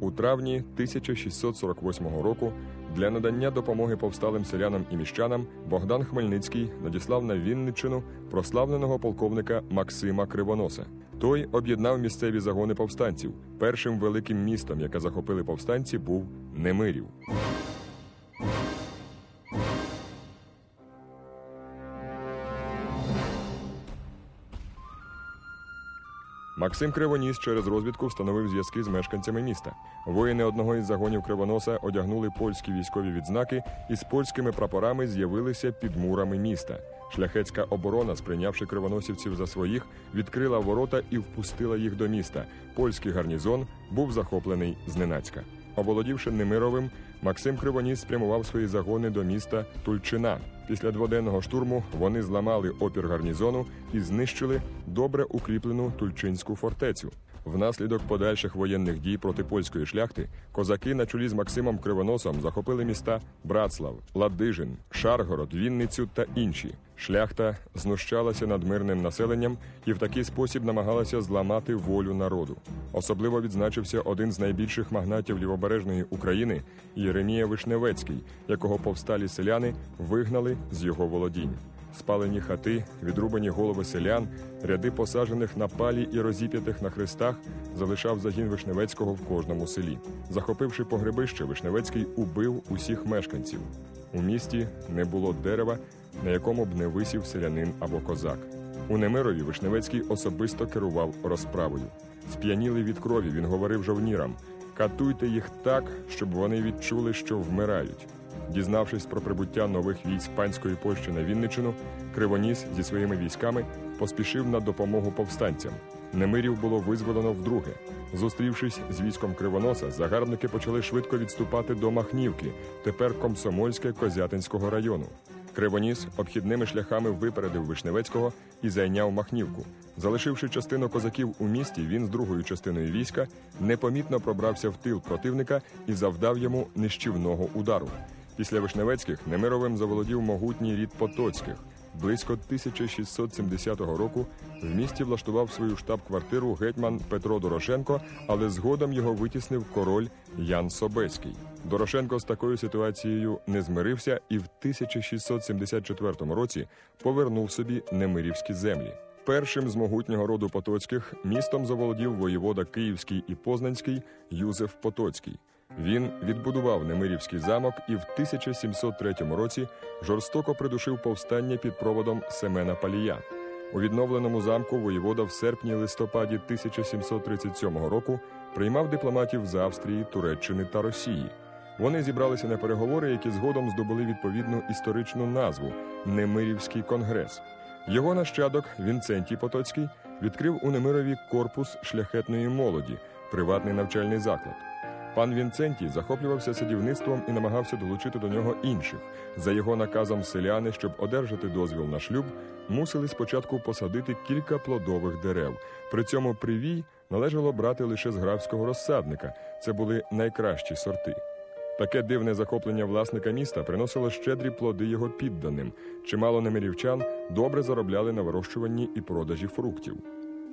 У травні 1648 року для надання допомоги повсталим селянам і міщанам Богдан Хмельницький надіслав на Вінниччину прославленого полковника Максима Кривоноса. Той об'єднав місцеві загони повстанців. Першим великим містом, яке захопили повстанці, був Немирів. Максим Кривоніс через розвідку встановив зв'язки з мешканцями міста. Воїни одного із загонів Кривоноса одягнули польські військові відзнаки і з польськими прапорами з'явилися під мурами міста. Шляхетська оборона, сприйнявши кривоносівців за своїх, відкрила ворота і впустила їх до міста. Польський гарнізон був захоплений зненацька. Оволодівши Немировим, Максим Кривоніс спрямував свої загони до міста Тульчина. Після дводенного штурму вони зламали опір гарнізону і знищили добре укріплену тульчинську фортецю. Внаслідок подальших воєнних дій проти польської шляхти козаки на чолі з Максимом Кривоносом захопили міста Братслав, Ладижин, Шаргород, Вінницю та інші. Шляхта знущалася над мирним населенням і в такий спосіб намагалася зламати волю народу. Особливо відзначився один з найбільших магнатів лівобережної України Єремія Вишневецький, якого повсталі селяни вигнали з його володінь. Спалені хати, відрубані голови селян, ряди посаджених на палі і розіп'ятих на хрестах залишав загін Вишневецького в кожному селі. Захопивши погребище, Вишневецький убив усіх мешканців. У місті не було дерева, на якому б не висів селянин або козак. У Немирові Вишневецький особисто керував розправою. Сп'яніли від крові, він говорив жовнірам: катуйте їх так, щоб вони відчули, що вмирають. Дізнавшись про прибуття нових військ панської Польщі на Вінничину, Кривоніс зі своїми військами поспішив на допомогу повстанцям. Немирів було визволено вдруге. Зустрівшись з військом Кривоноса, загарбники почали швидко відступати до Махнівки, тепер Комсомольське Козятинського району. Кривоніс обхідними шляхами випередив Вишневецького і зайняв Махнівку. Залишивши частину козаків у місті, він з другою частиною війська непомітно пробрався в тил противника і завдав йому нищівного удару. Після Вишневецьких Немировим заволодів могутній рід Потоцьких. Близько 1670 року в місті влаштував свою штаб-квартиру гетьман Петро Дорошенко, але згодом його витіснив король Ян Собеський. Дорошенко з такою ситуацією не змирився і в 1674 році повернув собі немирівські землі. Першим з могутнього роду Потоцьких містом заволодів воєвода Київський і Познанський Юзеф Потоцький. Він відбудував Немирівський замок і в 1703 році жорстоко придушив повстання під проводом Семена Палія. У відновленому замку воєвода в серпні-листопаді 1737 року приймав дипломатів з Австрії, Туреччини та Росії. Вони зібралися на переговори, які згодом здобули відповідну історичну назву Немирівський конгрес. Його нащадок Вінцентій Потоцький відкрив у Немирові корпус шляхетної молоді, приватний навчальний заклад. Пан Вінцентій захоплювався садівництвом і намагався долучити до нього інших. За його наказом селяни, щоб одержати дозвіл на шлюб, мусили спочатку посадити кілька плодових дерев. При цьому привій належало брати лише з графського розсадника. Це були найкращі сорти. Таке дивне захоплення власника міста приносило щедрі плоди його підданим. Чимало немирівчан добре заробляли на вирощуванні і продажі фруктів.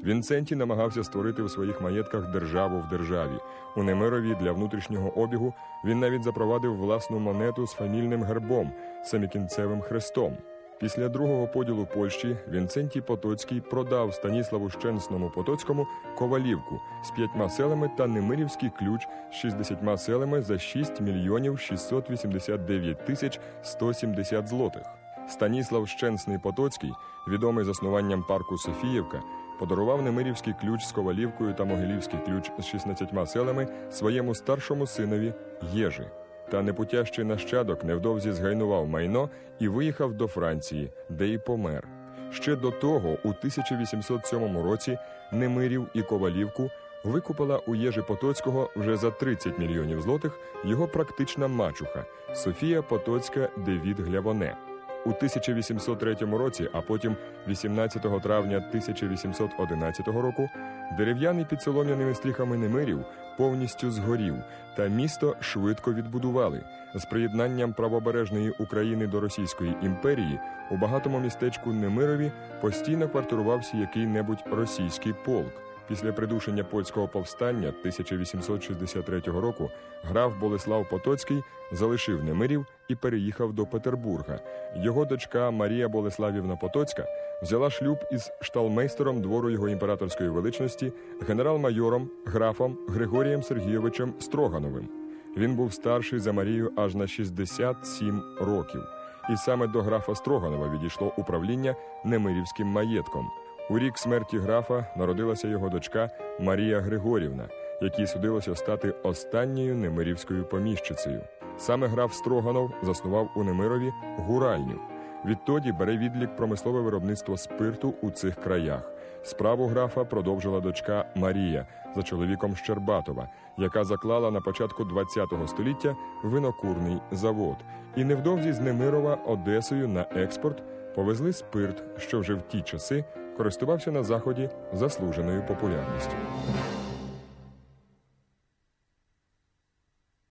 Вінценті намагався створити у своїх маєтках державу в державі. У Немирові для внутрішнього обігу він навіть запровадив власну монету з фамільним гербом, самікінцевим хрестом. Після другого поділу Польщі Вінцентій Потоцький продав Станіславу Щенсному Потоцькому ковалівку з п'ятьма селами та Немирівський ключ з 60 селами за 6 мільйонів 689 тисяч 170 злотих. Станіслав Щенсний Потоцький, відомий заснуванням парку Софіївка, подарував Немирівський ключ з ковалівкою та Могилівський ключ з 16 селами своєму старшому синові Єжи. Та непутящий нащадок невдовзі згайнував майно і виїхав до Франції, де й помер. Ще до того, у 1807 році, Немирів і Ковалівку викупила у Єжи Потоцького вже за 30 мільйонів злотих його практична мачуха Софія Потоцька Девід Глявоне. У 1803 році, а потім 18 травня 1811 року, дерев'яний під солом'яними стріхами Немирів повністю згорів, та місто швидко відбудували. З приєднанням правобережної України до Російської імперії у багатому містечку Немирові постійно квартирувався який-небудь російський полк. Після придушення польського повстання 1863 року граф Болеслав Потоцький залишив Немирів і переїхав до Петербурга. Його дочка Марія Болеславівна Потоцька взяла шлюб із шталмейстером двору його імператорської величності, генерал-майором графом Григорієм Сергійовичем Строгановим. Він був старший за Марію аж на 67 років. І саме до графа Строганова відійшло управління Немирівським маєтком. У рік смерті графа народилася його дочка Марія Григорівна, якій судилося стати останньою немирівською поміщицею. Саме граф Строганов заснував у Немирові гуральню. Відтоді бере відлік промислове виробництво спирту у цих краях. Справу графа продовжила дочка Марія за чоловіком Щербатова, яка заклала на початку ХХ століття винокурний завод. І невдовзі з Немирова Одесою на експорт повезли спирт, що вже в ті часи користувався на заході заслуженою популярністю.